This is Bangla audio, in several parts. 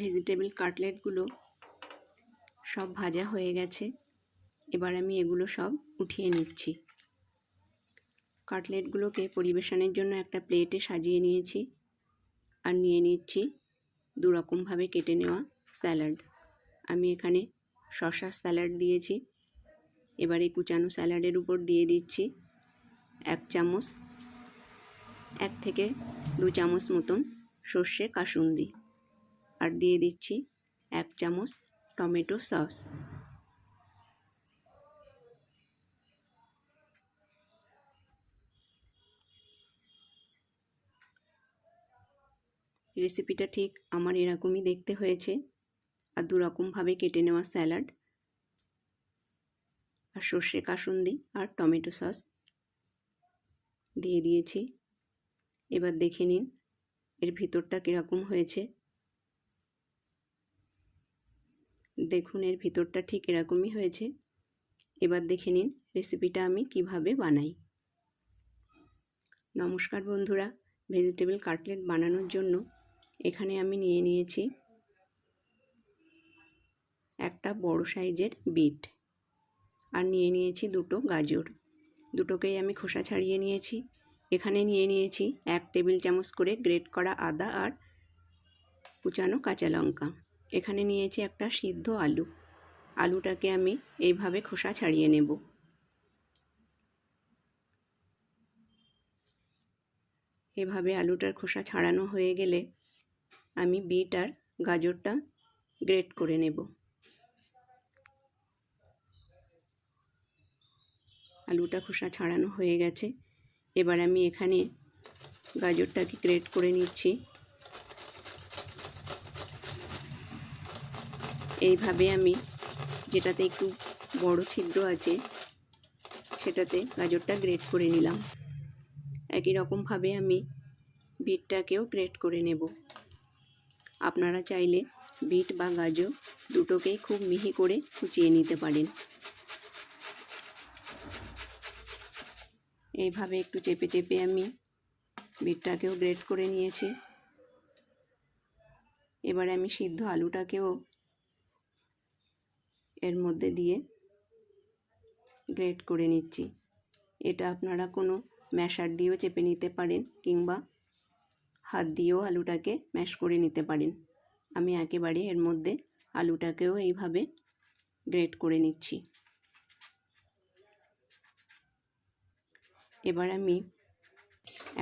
ভেজিটেবল কাটলেটগুলো সব ভাজা হয়ে গেছে। এবার আমি এগুলো সব উঠিয়ে নিচ্ছি। কাটলেটগুলোকে পরিবেশনের জন্য একটা প্লেটে সাজিয়ে নিয়েছি আর নিয়ে নিচ্ছি দুরকমভাবে কেটে নেওয়া স্যালাড। আমি এখানে শশার স্যালাড দিয়েছি। এবারে কুচানো স্যালাডের উপর দিয়ে দিচ্ছি এক চামচ, এক থেকে দু চামচ মতন সর্ষে কাসুন্দি। আর দিয়ে দিচ্ছি এক চামচ টমেটো সস। রেসিপিটা ঠিক আমার এরকমই দেখতে হয়েছে আর দুরকমভাবে কেটে নেওয়া স্যালাড আর সর্ষে কাসুন্দি আর টমেটো সস দিয়ে দিয়েছি। এবার দেখে নিন এর ভিতরটা কীরকম হয়েছে। দেখুন, এর ভিতরটা ঠিক এরকমই হয়েছে। এবার দেখে নিন রেসিপিটা আমি কীভাবে বানাই। নমস্কার বন্ধুরা ভেজিটেবল কাটলেট বানানোর জন্য এখানে আমি নিয়ে নিয়েছি একটা বড় সাইজের বিট আর নিয়ে নিয়েছি দুটো গাজর। দুটোকেই আমি খোসা ছাড়িয়ে নিয়েছি। এখানে নিয়ে নিয়েছি এক টেবিল চামচ করে গ্রেট করা আদা আর কুচানো কাঁচা লঙ্কা। এখানে নিয়েছি একটা সিদ্ধ আলু। আলুটাকে আমি এইভাবে খোসা ছাড়িয়ে নেব। এভাবে আলুটার খোসা ছাড়ানো হয়ে গেলে আমি বিট আর গাজরটা গ্রেট করে নেব। আলুটা খোসা ছাড়ানো হয়ে গেছে। এবার আমি এখানে গাজরটাকে গ্রেট করে নিচ্ছি। এইভাবে আমি যেটাতে একটু বড় ছিদ্র আছে, সেটাতে গাজরটা গ্রেট করে নিলাম। একই রকমভাবে আমি বিটটাকেও গ্রেট করে নেব। আপনারা চাইলে বিট বা গাজর দুটোকেই খুব মিহি করে কুচিয়ে নিতে পারেন। এইভাবে একটু চেপে চেপে আমি বিটটাকেও গ্রেট করে নিয়েছি। এবারে আমি সিদ্ধ আলুটাকেও এর মধ্যে দিয়ে গ্রেট করে নিচ্ছি। এটা আপনারা কোনো ম্যাশার দিয়েও চেপে নিতে পারেন কিংবা হাত দিয়েও আলুটাকে ম্যাশ করে নিতে পারেন। আমি একেবারে এর মধ্যে আলুটাকেও এইভাবে গ্রেট করে নিচ্ছি। এবার আমি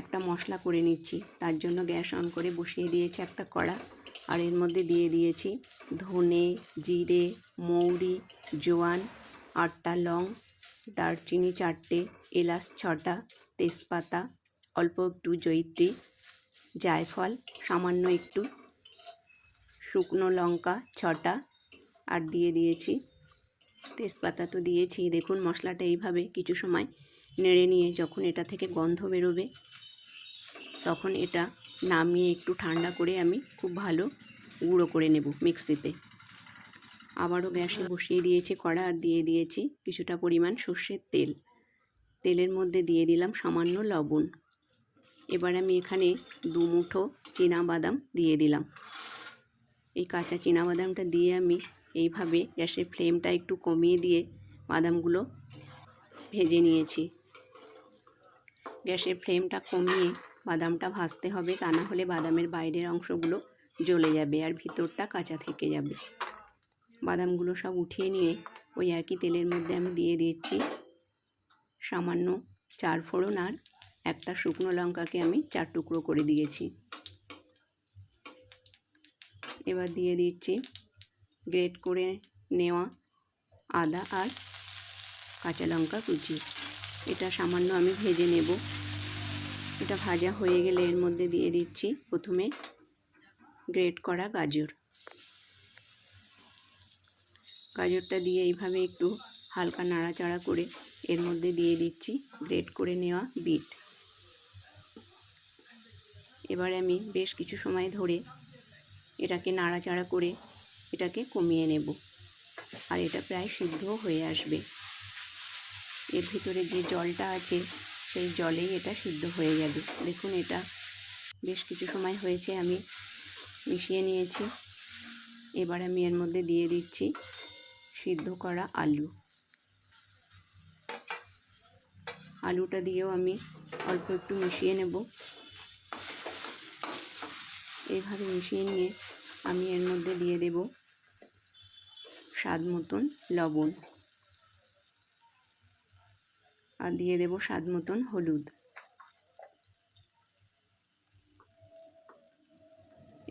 একটা মশলা করে নিচ্ছি। তার জন্য গ্যাস অন করে বসিয়ে দিয়েছি একটা কড়া। আর এর মধ্যে দিয়ে দিয়েছি ধনে, জিরে, মৌরি, জোয়ান, আটটা লং, দারচিনি চারটে, এলাচ ছটা, তেজপাতা, অল্প একটু জৈত্রী জায়ফল, সামান্য একটু, শুকনো লঙ্কা ছটা, আর দিয়ে দিয়েছি তেজপাতা তো দিয়েছি। দেখুন মশলাটা এইভাবে কিছু সময় নেড়ে নিয়ে যখন এটা থেকে গন্ধ বেরোবে, তখন এটা নামিয়ে একটু ঠান্ডা করে আমি খুব ভালো গুঁড়ো করে নেব মিক্সিতে। আবারও গ্যাসে বসিয়ে দিয়েছি কড়া আর দিয়ে দিয়েছি কিছুটা পরিমাণ সর্ষের তেল। তেলের মধ্যে দিয়ে দিলাম সামান্য লবণ। এবার আমি এখানে দু মুঠো বাদাম দিয়ে দিলাম। এই কাঁচা বাদামটা দিয়ে আমি এইভাবে গ্যাসের ফ্লেমটা একটু কমিয়ে দিয়ে বাদামগুলো ভেজে নিয়েছি। গ্যাসের ফ্লেমটা কমিয়ে বাদামটা ভাজতে হবে, তা না হলে বাদামের বাইরের অংশগুলো জ্বলে যাবে আর ভিতরটা কাঁচা থেকে যাবে। বাদামগুলো সব উঠিয়ে নিয়ে ওই একই তেলের মধ্যে আমি দিয়ে দিচ্ছি সামান্য চার ফোড়ন আর একটা শুকনো লঙ্কাকে আমি চার টুকরো করে দিয়েছি। এবার দিয়ে দিচ্ছি গ্রেট করে নেওয়া আদা আর কাঁচা লঙ্কা কুচি। এটা সামান্য আমি ভেজে নেব। এটা ভাজা হয়ে গেলে এর মধ্যে দিয়ে দিচ্ছি প্রথমে গ্রেট করা গাজর। গাজরটা দিয়ে এইভাবে একটু হালকা নাড়াচাড়া করে এর মধ্যে দিয়ে দিচ্ছি গ্রেট করে নেওয়া বিট। এবার আমি বেশ কিছু সময় ধরে এটাকে নাড়াচাড়া করে এটাকে কমিয়ে নেব আর এটা প্রায় সিদ্ধ হয়ে আসবে। এর ভিতরে যে জলটা আছে সেই জলেই এটা সিদ্ধ হয়ে যাবে দেখুন এটা বেশ কিছু সময় হয়েছে আমি মিশিয়ে নিয়েছি। এবার আমি এর মধ্যে দিয়ে দিচ্ছি সিদ্ধ করা আলু। আলুটা দিয়েও আমি অল্প একটু মিশিয়ে নেব। এইভাবে মিশিয়ে নিয়ে আমি এর মধ্যে দিয়ে দেব স্বাদ মতন লবণ। আর দিয়ে দেব স্বাদ মতন হলুদ।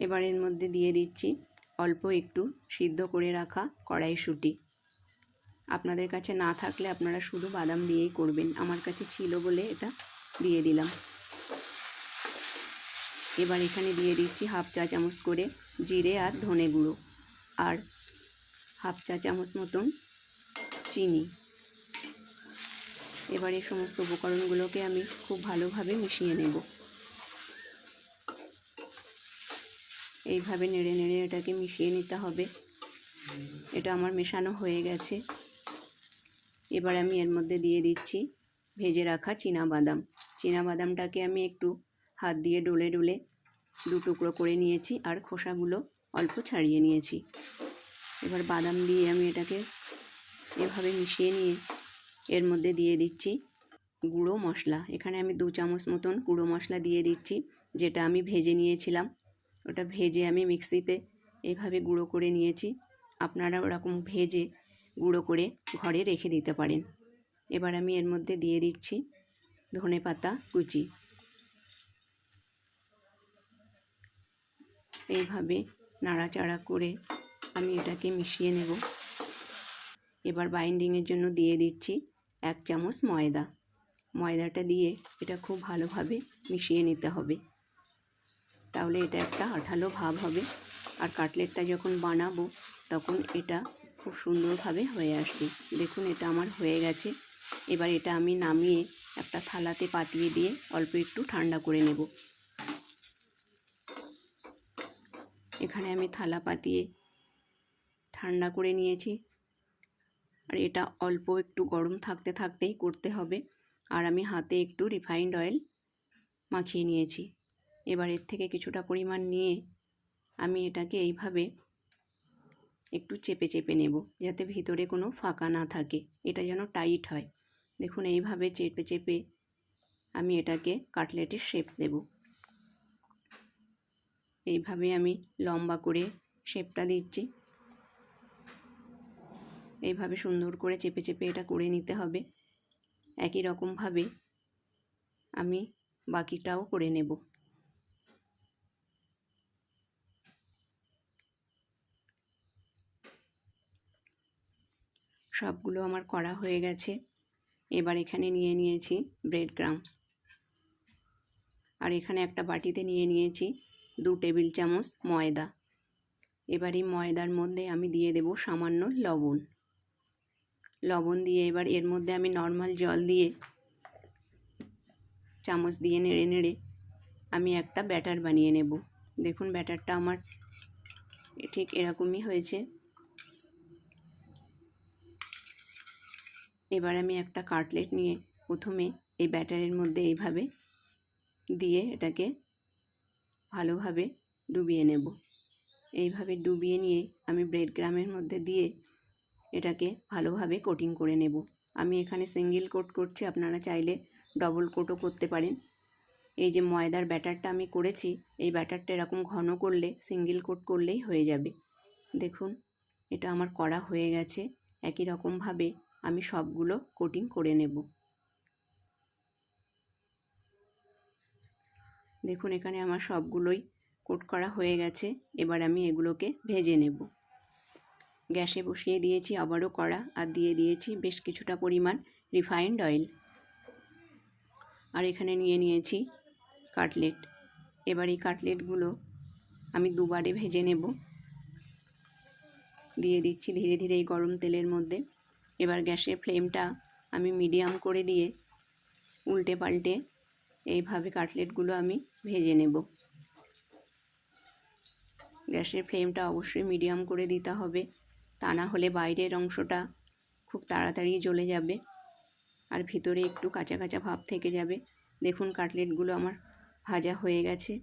এবার এর মধ্যে দিয়ে দিচ্ছি অল্প একটু সিদ্ধ করে রাখা কড়াইশুঁটি। আপনাদের কাছে না থাকলে আপনারা শুধু বাদাম দিয়েই করবেন। আমার কাছে ছিল বলে এটা দিয়ে দিলাম। এবার এখানে দিয়ে দিচ্ছি হাফ চা চামচ করে জিরে আর ধনে গুঁড়ো আর হাফ চা চামচ মতন চিনি। এবার এই সমস্ত উপকরণগুলোকে আমি খুব ভালোভাবে মিশিয়ে নেব। এইভাবে নেড়ে নেড়ে এটাকে মিশিয়ে নিতে হবে। এটা আমার মেশানো হয়ে গেছে। এবার আমি এর মধ্যে দিয়ে দিচ্ছি ভেজে রাখা বাদাম বাদামটাকে আমি একটু হাত দিয়ে ডলে ডলে দু টুকরো করে নিয়েছি আর খোসাগুলো অল্প ছাড়িয়ে নিয়েছি। এবার বাদাম দিয়ে আমি এটাকে এভাবে মিশিয়ে নিয়ে এর মধ্যে দিয়ে দিচ্ছি গুঁড়ো মশলা। এখানে আমি দু চামচ মতন গুঁড়ো মশলা দিয়ে দিচ্ছি, যেটা আমি ভেজে নিয়েছিলাম। ওটা ভেজে আমি মিক্সিতে এইভাবে গুঁড়ো করে নিয়েছি। আপনারা ওরকম ভেজে গুঁড়ো করে ঘরে রেখে দিতে পারেন। এবার আমি এর মধ্যে দিয়ে দিচ্ছি ধনে পাতা কুচি। এইভাবে নাড়াচাড়া করে আমি এটাকে মিশিয়ে নেব। এবার বাইন্ডিংয়ের জন্য দিয়ে দিচ্ছি এক চামচ ময়দা। ময়দাটা দিয়ে এটা খুব ভালোভাবে মিশিয়ে নিতে হবে। তাহলে এটা একটা আঠালো ভাব হবে। আর কাটলেটটা যখন বানাবো, তখন এটা খুব সুন্দরভাবে হয়ে আসবে। দেখুন, এটা আমার হয়ে গেছে। এবার এটা আমি নামিয়ে একটা থালাতে পাতিয়ে দিয়ে অল্প একটু ঠান্ডা করে নেব। এখানে আমি থালা পাতিয়ে ঠান্ডা করে নিয়েছি। আর এটা অল্প একটু গরম থাকতে থাকতেই করতে হবে। আর আমি হাতে একটু রিফাইন্ড অয়েল মাখিয়ে নিয়েছি। এবার এর থেকে কিছুটা পরিমাণ নিয়ে আমি এটাকে এইভাবে একটু চেপে চেপে নেব, যাতে ভিতরে কোনো ফাঁকা না থাকে। এটা যেন টাইট হয়। দেখুন, এইভাবে চেপে চেপে আমি এটাকে কাটলেটের শেপ দেব। এইভাবে আমি লম্বা করে শেপটা দিচ্ছি। এইভাবে সুন্দর করে চেপে চেপে এটা করে নিতে হবে। একই রকমভাবে আমি বাকিটাও করে নেব। সবগুলো আমার করা হয়ে গেছে। এবার এখানে নিয়ে নিয়েছি ব্রেড ক্রামস আর এখানে একটা বাটিতে নিয়ে নিয়েছি দু টেবিল চামচ ময়দা। এবার এই ময়দার মধ্যে আমি দিয়ে দেব সামান্য লবণ। লবণ দিয়ে এবার এর মধ্যে আমি নর্মাল জল দিয়ে চামচ দিয়ে নেড়ে নেড়ে আমি একটা ব্যাটার বানিয়ে নেব। দেখুন ব্যাটারটা আমার ঠিক এরকমই হয়েছে। এবার আমি একটা কাটলেট নিয়ে প্রথমে এই ব্যাটারের মধ্যে এইভাবে দিয়ে এটাকে ভালোভাবে ডুবিয়ে নেব। এইভাবে ডুবিয়ে নিয়ে আমি ব্রেড গ্রামের মধ্যে দিয়ে এটাকে ভালোভাবে কোটিং করে নেব। আমি এখানে সিঙ্গেল কোট করছি, আপনারা চাইলে ডবল কোটও করতে পারেন। এই যে ময়দার ব্যাটারটা আমি করেছি, এই ব্যাটারটা এরকম ঘন করলে সিঙ্গেল কোট করলেই হয়ে যাবে। দেখুন, এটা আমার করা হয়ে গেছে। একই রকমভাবে আমি সবগুলো কোটিং করে নেব। দেখুন, এখানে আমার সবগুলোই কোট করা হয়ে গেছে। এবার আমি এগুলোকে ভেজে নেব। গ্যাসে বসিয়ে দিয়েছি, আবারও কড়া, আর দিয়ে দিয়েছি বেশ কিছুটা পরিমাণ রিফাইন্ড অয়েল। আর এখানে নিয়ে নিয়েছি কাটলেট। এবার এই কাটলেটগুলো আমি দুবারে ভেজে নেব। দিয়ে দিচ্ছি ধীরে ধীরে এই গরম তেলের মধ্যে। এবার গ্যাসের ফ্লেমটা আমি মিডিয়াম করে দিয়ে উল্টে পাল্টে এইভাবে কাটলেটগুলো আমি ভেজে নেব। গ্যাসের ফ্লেমটা অবশ্যই মিডিয়াম করে দিতে হবে। তা না হলে বাইরের অংশটা খুব তাড়াতাড়ি জ্বলে যাবে আর ভিতরে একটু কাঁচা কাঁচা ভাব থেকে যাবে। দেখুন কাটলেটগুলো আমার ভাজা হয়ে গেছে।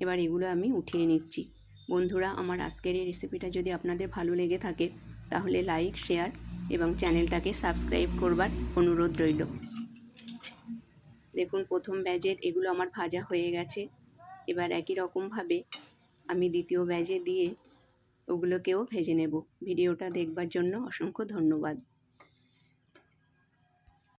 এবার এগুলো আমি উঠিয়ে নিচ্ছি। বন্ধুরা, আমার আজকের এই রেসিপিটা যদি আপনাদের ভালো লেগে থাকে, তাহলে লাইক, শেয়ার এবং চ্যানেলটাকে সাবস্ক্রাইব করবার অনুরোধ রইল। দেখুন, প্রথম ব্যাজের এগুলো আমার ভাজা হয়ে গেছে। এবার একই রকমভাবে আমি দ্বিতীয় ব্যাজে দিয়ে ওগুলোকেও ভেজে নেব। ভিডিওটা দেখবার জন্য অসংখ্য ধন্যবাদ।